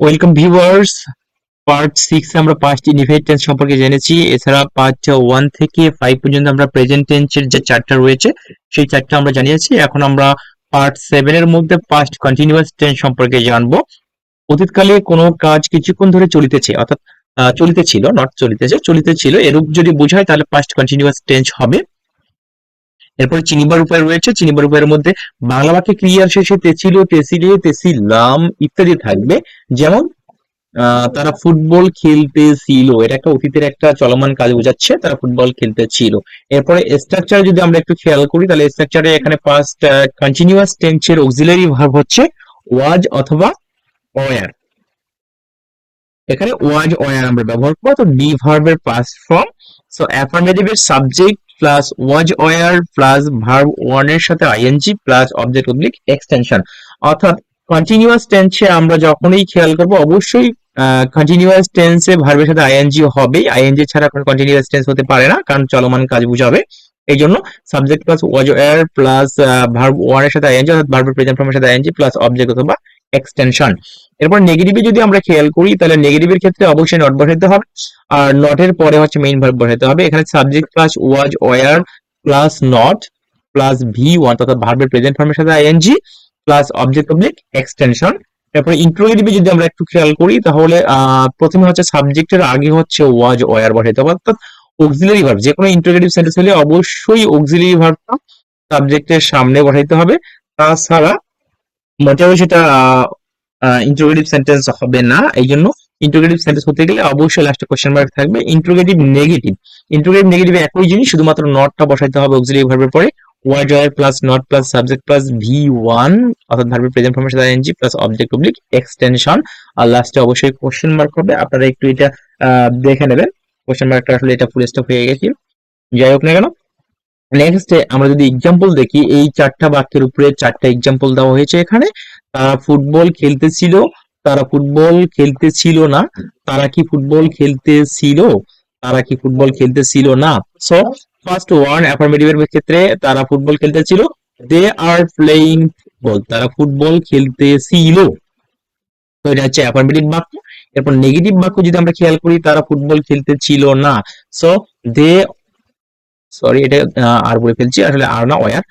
Welcome viewers part six আমরা পাঁচ ইনডিফাইড tense সম্পর্কে জেনেছি। এছাড়া পার্ট ওয়ান থেকে ফাইভ পর্যন্ত আমরা প্রেজেন্ট টেন্সের যে চারটা রয়েছে সেই চারটা আমরা জানিয়েছি। এখন আমরা পার্ট সেভেন এর মধ্যে পাস্ট কন্টিনিউয়াস টেন্স সম্পর্কে জানব। অতীতকালে কোনো কাজ কিছুক্ষণ ধরে চলিতেছে অর্থাৎ আহ, চলিতেছিল নট চলিতেছে চলিতেছিল। এরূপ যদি বোঝায় তাহলে পাস্ট কন্টিনিউয়াস টেন্স হবে। এরপরে চিনিবার উপায় রয়েছে চিনিবার উপায়ের মধ্যে বাংলা বাক্যে ক্রিয়ার শেষে তেছিল তেসিলে তেসিলাম ইত্যাদি থাকবে। যেমন তারা ফুটবল খেলতে ছিল এটা একটা অতীতের একটা চলমান কাজ বোঝাচ্ছে, তারা ফুটবল খেলতে ছিল এরপরে স্ট্রাকচার যদি আমরা একটু খেয়াল করি, তাহলে স্ট্রাকচারে এখানে পাস্ট কন্টিনিউয়াস টেন্সের অক্সিলারি ভার্ব হচ্ছে ওয়াজ অথবা ওয়ার এখানে ওয়াজ ওয়ার আমরা ব্যবহার করব, তো বি ভার্বের past form so অ্যাফার্মেটিভের subject plus was were plus verb ওয়ানের সাথে ING plus object oblique extension অর্থাৎ কন্টিনিউয়াস টেন্সে আমরা যখনই খেয়াল করব, অবশ্যই কন্টিনিউয়াস টেন্সে ভার্বের সাথে আইএনজি হবে। আইএনজি ছাড়া কোনো কন্টিনিউয়াস টেন্স হতে পারে না, কারণ চলমান কাজ বুঝাবে। এই জন্য subject plus was were plus verb ওয়ানের সাথে আইএনজি অর্থাৎ ভার্বের প্রেজেন্ট ফর্মের সাথে আইএনজি প্লাস অবজেক্ট অথবা এক্সটেনশন এরপর নেগেটিভে যদি আমরা খেয়াল করি, তাহলে নেগেটিভের ক্ষেত্রে অবশ্যই নট বসাতে হবে। আর নটের পরে হচ্ছে মেইন ভার্ব বসাতে হবে। এখানে subject plus was were plus not plus V one অর্থাৎ ভার্বের প্রেজেন্ট ফর্মের সাথে ING plus object oblique extension তারপরে ইন্ট্রোগেটিভে যদি আমরা একটু খেয়াল করি, তাহলে প্রথমে হচ্ছে সাবজেক্টের আগে হচ্ছে ওয়াজ ওয়ার বসাতে হবে। অর্থাৎ অক্সিলারি ভার্ব যে কোনো ইন্ট্রোগেটিভ সেন্টেন্স হলে অবশ্যই অক্সিলারি ভার্বটা সাবজেক্টের সামনে বসাইতে হবে। তাছাড়া মোটেও সেটা ইন্ট্রোগেটিভ সেন্টেন্স হবে না এই জন্য ইন্ট্রোগেটিভ সেন্টেন্স হতে গেলে অবশ্যই লাস্টে কোশ্চেন মার্ক থাকবে। ইন্ট্রোগেটিভ নেগেটিভ ইন্ট্রোগেটিভ নেগেটিভ একই জিনিস, শুধুমাত্র নটটা বসাইতে হবে অক্সিলারি ভার্বের পরে was were plus not plus subject plus V one অর্থাৎ ভার্বের প্রেজেন্ট ফর্মের সাথে NG plus object oblique extension আর লাস্টে অবশ্যই কোশ্চেন মার্ক হবে। আপনারা একটু এটা দেখে নেবেন। কোশ্চেন মার্কটা আসলে এটা ফুল স্টপ হয়ে গেছে। যাই হোক না কেন নেক্সট আমরা যদি এক্সাম্পল দেখি, এই চারটা বাক্যের উপরে চারটা এক্সাম্পল দেওয়া হয়েছে এখানে। তারা ফুটবল খেলতেছিল, তারা ফুটবল খেলতেছিল না। তারা কি ফুটবল খেলতেছিল? তারা কি ফুটবল খেলতেছিল না? সো ফার্স্ট ওয়ান অ্যাফার্মেটিভ এর ক্ষেত্রে তারা ফুটবল খেলতেছিল। দে আর প্লেইং ফুটবল তারা ফুটবল খেলতেছিল। তো এটা হচ্ছে অ্যাফার্মেটিভ বাক্য। এরপর নেগেটিভ বাক্য যদি আমরা খেয়াল করি, তারা ফুটবল খেলতেছিল না। সো দে সরি এটা আর বলে ফেলছি, আসলে আর না were.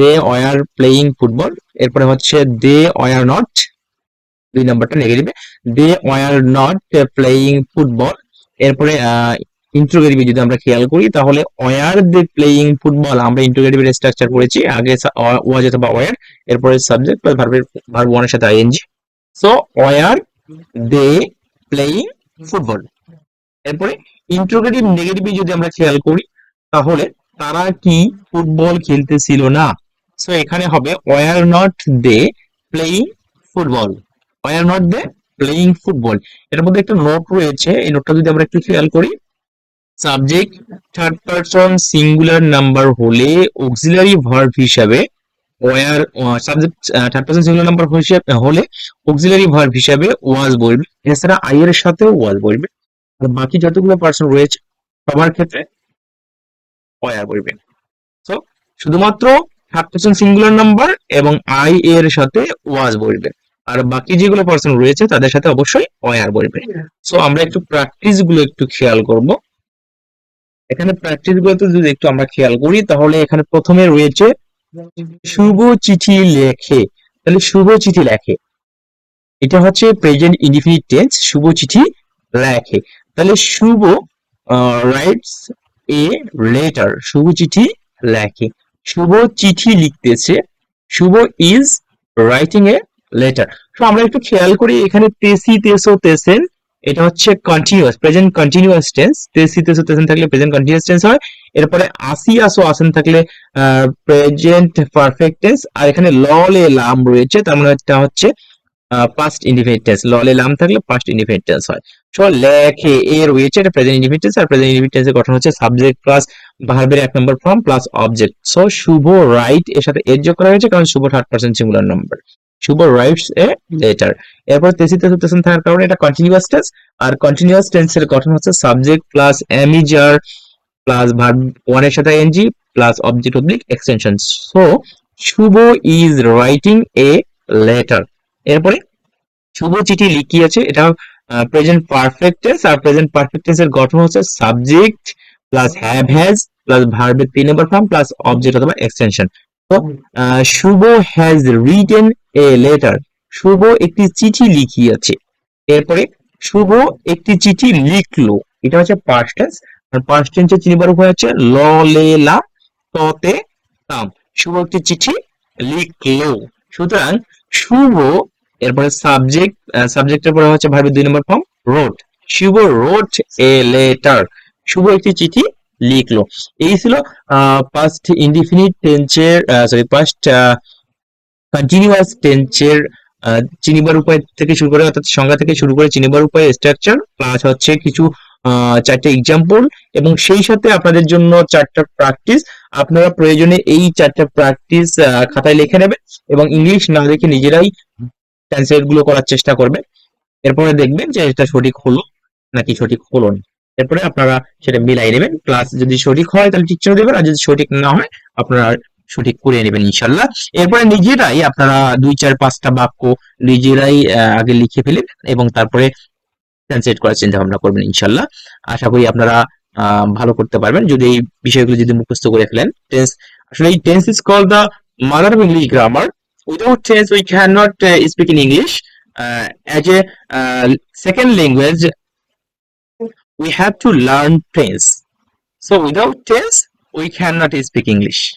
They were playing football, এরপরে হচ্ছে দে ওয়ার নট, দুই নাম্বারটা নেগেটিভে they were not playing football, এরপরে ইন্ট্রোগেটিভে যদি আমরা খেয়াল করি, তাহলে ওয়ার দে প্লেইং ফুটবল, আমরা ইন্ট্রোগেটিভের স্ট্রাকচার করেছি, আগে ওয়াজ অথবা ওয়ার এরপরে সাবজেক্ট প্লাস ভার্বের ভার্ব ওয়ানের সাথে ING so were they playing football. এরপরে ইন্ট্রোগেটিভ নেগেটিভে যদি আমরা খেয়াল করি তাহলে তারা কি ফুটবল খেলতেছিল না? সো এখানে হবে were not they playing football were not they playing football এর মধ্যে একটা নোট রয়েছে, এই নোটটা যদি আমরা একটু খেয়াল করি। Subject third person singular number হলে অক্সিলারি ভার্ব হিসাবে were subject third person singular number হিসাবে, হলে অক্সিলারি ভার্ব হিসাবে ওয়াজ বলবে। এছাড়া আই এর সাথেও ওয়াজ বলবে। আর বাকি যতগুলো পার্সন রয়েছে, সবার ক্ষেত্রে ওয়ার বলবেন সো শুধুমাত্র থার্ড পারসন সিঙ্গুলার নাম্বার এবং আই এর সাথে ওয়াজ বলবে। আর বাকি যেগুলো পার্সন রয়েছে, তাদের সাথে অবশ্যই ওয়ার বলবে। সো আমরা একটু প্র্যাকটিসগুলো একটু খেয়াল করব। এখানে প্র্যাকটিস গুলোতে যদি একটু আমরা খেয়াল করি, তাহলে এখানে প্রথমে রয়েছে, শুভ চিঠি লেখে। তাহলে শুভ চিঠি লেখে। এটা হচ্ছে প্রেজেন্ট ইনডিফিনিট টেন্স শুভ চিঠি লেখে। তাহলে শুভ রাইটস এ লেটার শুভ চিঠি লেখে। শুভ চিঠি লিখতেছে, Shubho is writing a letter তো আমরা একটু খেয়াল করি, এখানে তেসি, তেসো, তেসেন, এটা হচ্ছে কন্টিনিউয়াস প্রেজেন্ট কন্টিনিউয়াস টেন্স তেসি, তেসো, তেসেন থাকলে প্রেজেন্ট কন্টিনিউয়াস টেন্স হয়। এরপরে আসি, আসো, আসেন থাকলে প্রেজেন্ট পারফেক্ট টেন্স আর এখানে ললে লাম রয়েছে, তার মানে এটা হচ্ছে পাস্ট ইন্ডিফিনিট টেন্স ললে লাম থাকলে পাস্ট ইন্ডিফিনিট টেন্স হয়। সো লেখে এ রয়েছে এটা প্রেজেন্ট ইন্ডিফিনিট টেন্স আর প্রেজেন্ট ইন্ডিফিনিট টেন্সের গঠন হচ্ছে সাবজেক্ট প্লাস ভার্বের এক নম্বর form plus object so Shubho write এর সাথে এর যোগ করা হয়েছে, কারণ Shubho third person singular number Shubho writes a letter এরপর তেসি তেসো তেসেন থাকার কারণে এটা কন্টিনিউয়াস টেন্স আর কন্টিনিউয়াস টেন্সের গঠন হচ্ছে subject plus am is are plus verb ওয়ানের সাথে NG plus object oblique extension so Shubho is writing a letter এরপরে শুভ চিঠি লিখি আছে এটা প্রেজেন্ট পারফেক্ট টেন্স আর প্রেজেন্ট পারফেক্ট টেন্স এর গঠন হচ্ছে subject plus have has plus ভার্বের তিন নম্বর ফর্ম প্লাস অবজেক্ট অথবা এক্সটেনশন তো Shubho has written a letter Shubho একটি চিঠি লিখিয়াছে, এরপরে শুভ একটি চিঠি লিখলো, এটা হচ্ছে পাস্ট টেন্স আর পাস্ট টেন্সের চিনিবার উপায় হচ্ছে ল, লে, লা ততে তাম শুভ একটি চিঠি লিখলো। সুতরাং শুভ এরপরে সাবজেক্ট সাবজেক্টের পরে হচ্ছে ভার্বের দুই নম্বর form wrote Shubho wrote a letter Shubho একটি চিঠি লিখলো। এই ছিল পাস্ট ইনডিফিনিট টেন্সের সরি পাস্ট কন্টিনিউয়াস টেন্সের চিনিবার উপায় থেকে শুরু করে, অর্থাৎ সংজ্ঞা থেকে শুরু করে চিনিবার উপায় স্ট্রাকচার প্লাস হচ্ছে কিছু চারটে এক্সাম্পল এবং সেই সাথে আপনাদের জন্য চারটা প্র্যাকটিস আপনারা প্রয়োজনে এই চারটা প্র্যাকটিস খাতায় লিখে নেবেন, এবং ইংলিশ না দেখে নিজেরাই ট্রান্সলেটগুলো করার চেষ্টা করবেন এরপরে দেখবেন যে এটা সঠিক হলো নাকি সঠিক হলো না। এরপরে আপনারা সেটা মিলাই নেবেন। প্লাস যদি সঠিক হয় তাহলে টিচার দেবেন, আর যদি সঠিক না হয় আপনারা সঠিক করে নেবেন ইনশাল্লাহ। এরপরে নিজেরাই আপনারা দুই, চার, পাঁচটা বাক্য নিজেরাই আগে লিখে ফেলেন এবং তারপরে ট্রান্সলেট করার চিন্তা ভাবনা করবেন ইনশাল্লাহ। আশা করি আপনারা ভালো করতে পারবেন। যদি এই বিষয়গুলো যদি মুখস্থ করে ফেলেন টেন্স আসলে এই tense is call the mother of English grammar without test we cannot uh, speak in english. Uh, as a uh, second language we have to learn tense. So without tense we cannot speak english.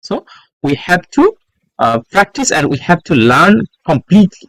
So we have to uh, practice and we have to learn completely.